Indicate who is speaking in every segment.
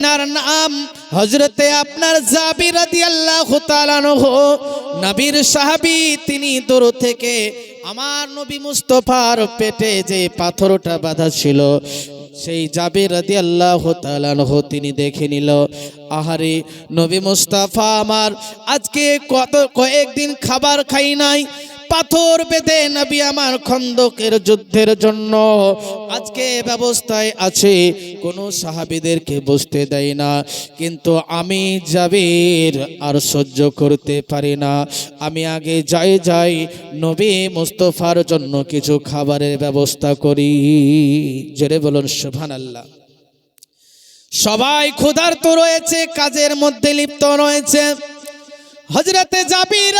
Speaker 1: আপনার নাম হজরতে আপনার জাবির আনহু। নবীর সাহাবী তিনি দূর থেকে আমার নবী মুস্তফার পেটে যে পাথরটা বাঁধা ছিল, সেই জাবির তাআলা আনহু তিনি দেখে নিল, আহারে নবী মুস্তাফা আমার আজকে কত কয়েকদিন খাবার খাই নাই পাথর বেঁধে নবী আমার খন্দকের যুদ্ধের জন্য আজকে ব্যবস্থায় আছে। কোনো সাহাবিদেরকে বসতে দেয় না। কিন্তু আমি জাবির আর সহ্য করতে পারি না। আমি আগে যাই যাই নবী মুস্তফার জন্য কিছু খাবারের ব্যবস্থা করি। জোরে বলুন সুবহান আল্লাহ সবাই ক্ষুধার্ত রয়েছে, কাজের মধ্যে লিপ্ত রয়েছে। হজরতে জাবির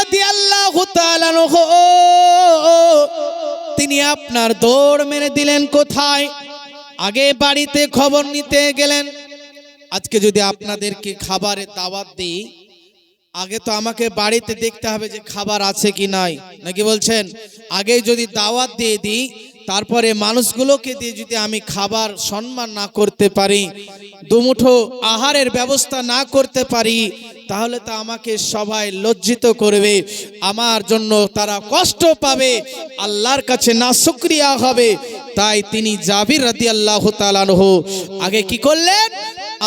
Speaker 1: তিনি আপনার দৌড় মেরে দিলেন কোথায়? আগে বাড়িতে খবর নিতে গেলেন। আজকে যদি আপনাদেরকে খাবারের দাওয়াত দিই, আগে তো আমাকে বাড়িতে দেখতে হবে যে খাবার আছে কি নাই। নাকি বলছেন? আগে যদি দাওয়াত দিয়ে দিই, তারপরে মানুষগুলোকে দিয়ে যদি আমি খাবার সম্মান না করতে পারি, দুমুঠো আহারের ব্যবস্থা না করতে পারি তাহলে তা আমাকে সবাই লজ্জিত করবে। আমার জন্য তারা কষ্ট পাবে। আল্লাহর কাছে না শুক্রিয়া হবে। তাই তিনি জাবির রাতি আল্লাহ তালানহ আগে কি করলেন?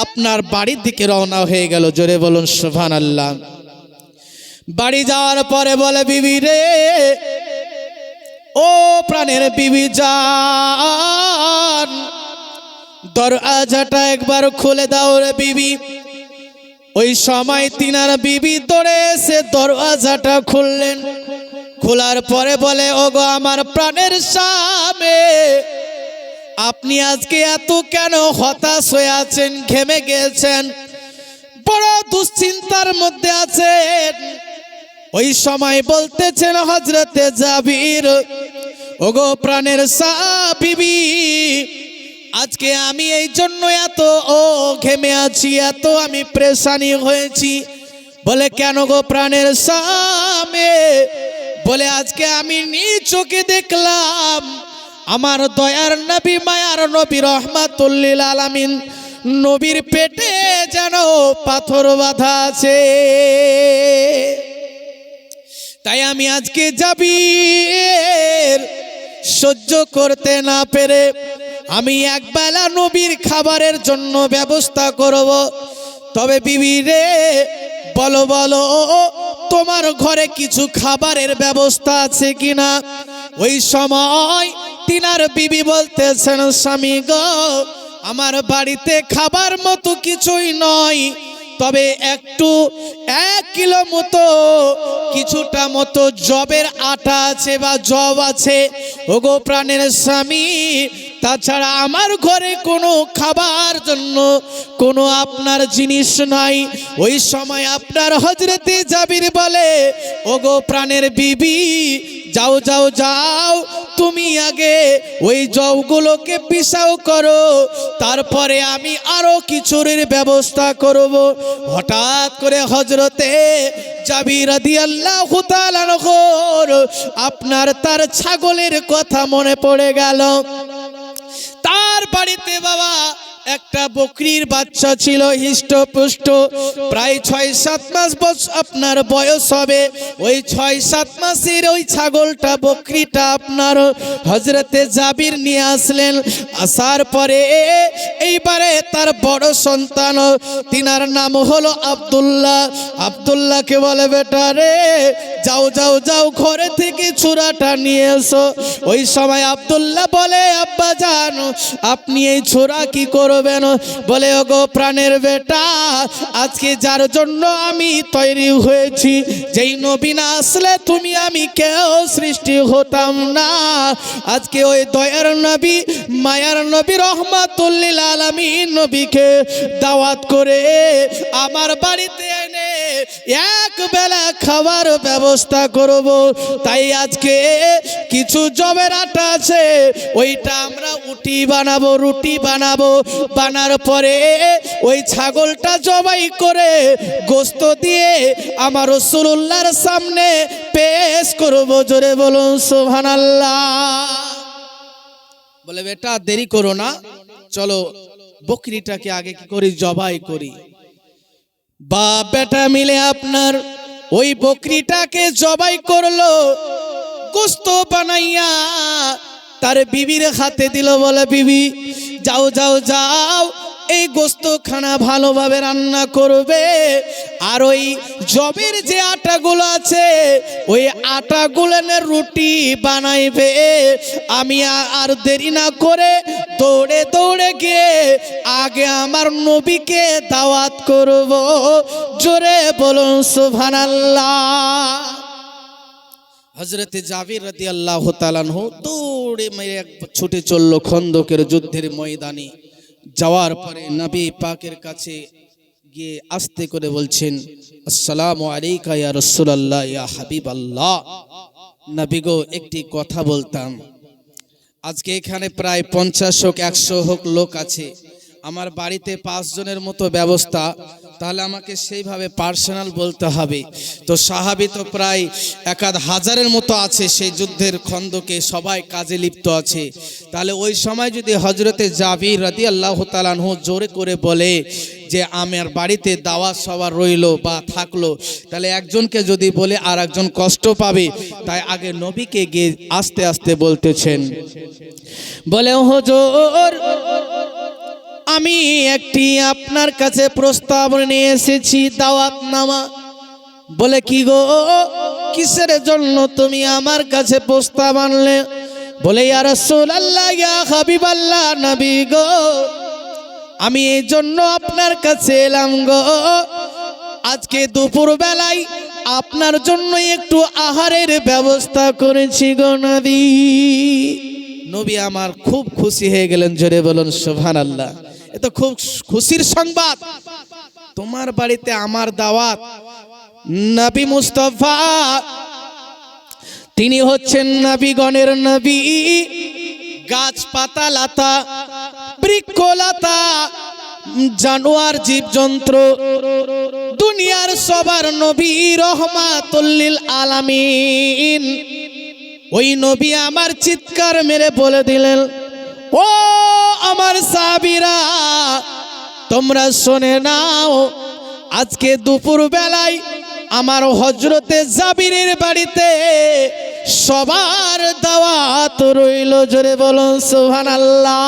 Speaker 1: আপনার বাড়ির দিকে রওনা হয়ে গেল। জোরে বলুন সুভান আল্লাহ বাড়ি যাওয়ার পরে বলে, বিবি রে, ও প্রাণের বিবি যান দরজাটা একবার খুলে দাও রে বিবি। ওই সময় তিনার বিবি দৌড়ে এসে দরওয়াজাটা খুললেন। খোলার পরে বলে, ওগো, আমার প্রাণের সামে আপনি আজকে এত কেন হতাশ হয়ে আছেন, ঘেমে গেছেন? বড় দুশ্চিন্তার মধ্যে আছেন। ওই সময় বলতেছেন হজরতে জাবির, ওগো, প্রাণের সাবিবি আজকে আমি এই জন্য এত ও ঘেমে আছি, এত আমি প্রেশানি হয়েছি। বলে, কেন গো প্রাণের সামে বলে, আজকে আমি নিজ চোখে দেখলাম আমার দয়ার নবী, মায়ার নবী, রহমাতুল্লিল আলামিন। নবীর পেটে যেন পাথর বাঁধা আছে। তাই আমি আজকে যাবি সহ্য করতে না পেরে আমি একবেলা নবীর খাবারের জন্য ব্যবস্থা করব। তবে বিবি রে, বলো বলো, তোমার ঘরে কিছু খাবারের ব্যবস্থা আছে কিনা? ওই সময় তিনার বিবি বলতেছেন, স্বামী গো, আমার বাড়িতে খাবার মতো কিছুই নয়। তবে একটু, এক কিলো মতো, কিছুটা মতো জবের আটা আছে বা জব আছে। ওগো প্রাণের স্বামী তাছাড়া আমার ঘরে কোনো খাবার জন্য কোনো আপনার জিনিস নাই। ওই সময় আপনার হজরতে জাবির বলে, ওগো প্রাণের বিবি, যাও যাও যাও, তুমি আগে ওই জবগুলোকে পিসাও করো, তারপরে আমি আরও কিছুর ব্যবস্থা করব। হঠাৎ করে হজরতে জাবি রাদি আল্লাহ আপনার তার ছাগলের কথা মনে পড়ে গেল। বাড়িতে বাবা একটা বকরির বাচ্চা ছিল, হিষ্টপুষ্ট। প্রায় ছয়, সাত মাস বছর আপনার বয়স হবে। ওই ছয়, সাত মাসের ওই ছাগলটা, বকরিটা আপনার হজরতে জাবির নিয়ে আসলেন। আসার পরে এইবারে তার বড় সন্তান, তিনার নাম হলো আব্দুল্লাহ। আবদুল্লাহকে বলে, বেটা রে, যাও যাও যাও, ঘরে থেকে চূড়াটা নিয়ে এসো। ওই সময় আবদুল্লাহ বলে, আব্বা জান, আপনি এই ছোড়া কি করবেন? বলে, ওগো প্রাণের বেটা, আজকে যার জন্য আমি তৈরি হয়েছি, যেই নবীন আসলে তুমি আমি কেউ সৃষ্টি হতাম না। আজকে ওই দয়ার নবী, মায়ার নবী রহমাতুল্লিল আলমী নবীকে দাওয়াত করে আমার বাড়িতে এক বেলা খাবার ব্যবস্থা করব। তাই আজকে কিছু জবের আটা আছে, ওইটা আমরা উটি বানাবো, রুটি বানাবো। বানার পরে ওই ছাগলটা জবাই করে গোস্ত দিয়ে আমার রসুল্লাহর সামনে পেশ করব। জোরে বলুন সোহানাল্লাহ বলে বেটা দেরি করো না, চলো বকরিটাকে আগে কি করি, জবাই করি। বা বেটা মিলে আপনার ওই বকরিটাকে জবাই করল, গোস্ত বানাইয়া তার বিবির হাতে দিল বলে, বিবি, যাও যাও যাও এই গোস্ত খানা ভালোভাবে রান্না করবে। আর ওই জবের যে আটাগুলো আছে, ওই আটাগুলোনের রুটি বানাইবে। আমি আর দেরি না করে দৌড়ে দৌড়ে গিয়ে আগে আমার নবীকে দাওয়াত করব। জোরে বলুন, সুবহানাল্লাহ। হজরতে জাবির রাদি আল্লাহ তালানহ দৌড়ে মেরে ছুটে চলল খন্দকের যুদ্ধের ময়দানে। যাওয়ার পরে নবী পাকের কাছে গিয়ে আস্তে করে বলছেন, আসসালামু আলাইকা ইয়া রাসূলুল্লাহ, ইয়া হাবিব আল্লাহ নবী গো, একটি কথা বলতাম। আজকে এখানে প্রায় পঞ্চাশ হোক, একশো হোক লোক আছে। আমার বাড়িতে পাঁচ জনের মতো ব্যবস্থা, তাহলে আমাকে সেইভাবে পার্সোনাল বলতে হবে। তো সাহাবি তো প্রায় একাধ হাজারের মতো আছে, সেই যুদ্ধের খন্দকে সবাই কাজে লিপ্ত আছে। তাহলে ওই সময় যদি হজরতে জাবির রাদি আল্লাহ তালানহ জোরে করে বলে যে আমার বাড়িতে দাওয়া সবার রইল বা থাকল। তাহলে একজনকে যদি বলে আর একজন কষ্ট পাবে। তাই আগে নবীকে গিয়ে আস্তে আস্তে বলতেছেন। বলে হজর আমি একটি আপনার কাছে প্রস্তাব নিয়ে এসেছি দাওয়াত নামা। বলে, কি গো? কিসের জন্য তুমি আমার কাছে প্রস্তাব আনলে? বলে রাসূলুল্লাহ, ইয়া হাবিবাল্লাহ, নবী গো, আমি এই জন্য আপনার কাছে এলাম গো। আজকে দুপুর বেলায় আপনার জন্য একটু আহারের ব্যবস্থা করেছি গো নবী। নবী আমার খুব খুশি হয়ে গেলেন, জোরে বলুন সোভান আল্লাহ এ তো খুব খুশির সংবাদ। তোমার বাড়িতে আমার দাওয়াত। নবী মুস্তফা, তিনি হচ্ছেন নবীগণের নবী। গাছপাতা লতা বৃক্ষলতা, জানোয়ার জীবজন্তু, দুনিয়ার সবার নবী রহমাতুল্লিল আলামিন। ওই নবী আমার চিৎকার মেরে বলে দিলেন ও আমার সাবিরা তোমরা শোনে নাও, আজকে দুপুর বেলায় আমার হজরতে জাবিরের বাড়িতে সবার দাওয়াত রইল। জোরে বলুন, সুবহানাল্লাহ।